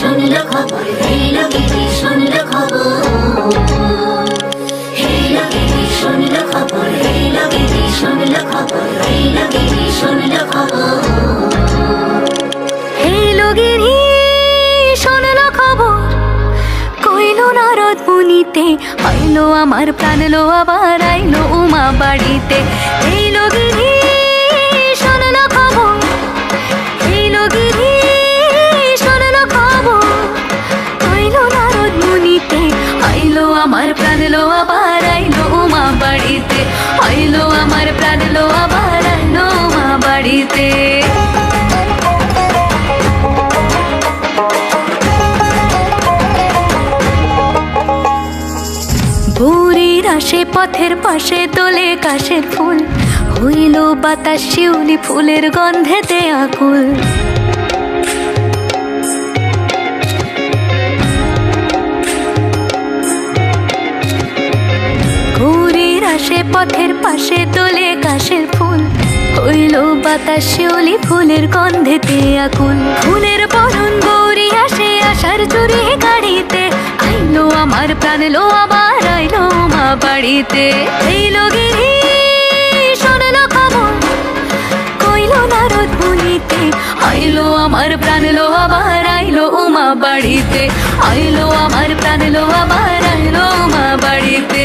শুনল খবর হেল গিরি শুনল খবর হেল গিরি শুনল খবর আমার প্রাণ লো আবার আইলো উমা বাড়িতে আমার প্রাণ লো আবার নো মা বাড়িতে। ভোরের আসে, পথের পাশে তোলে কাশে ফুল। হইল বাতাস, শিউলি ফুলের গন্ধেতে আকুল। আসে পথের পাশে তোলে কাশের ফুল। হইল বাতাস শিউলি ফুলের গন্ধেতে আকুল ফুলের বরণ গৌরী আসে আসার চুরি গাড়িতে। আইলো আমার প্রাণ লো আবার, আইলো মা বাড়িতে। এইলো গিরি শোনলো খবর, কইলো নারদ মুনিতে। আইলো আমার প্রাণ লো আবার, আইলো উমা বাড়িতে। আইলো আমার প্রাণ লো আবার, আইলো উমা বাড়িতে।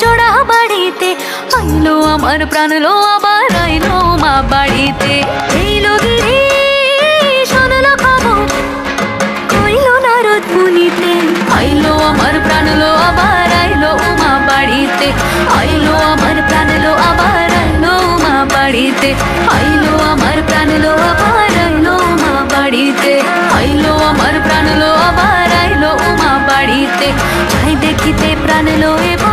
জোড়া বাড়িতে, আইলো আমার প্রাণ লো আবার আইলো মা বাড়িতে। এইলো গিরি শোনলো খবর না নারদ মুনিতে। আইলো আমার প্রাণ লো আবার আইলো মা বাড়িতে, আইলো আমার প্রাণ লো আবার আইলো মা বাড়িতে। আইলো আমার প্রাণ লো আবার আইলো মা বাড়িতে, আইলো আমার প্রাণ লো আবার আইলো মা বাড়িতে। যাই দেখিতে প্রাণ লো এবার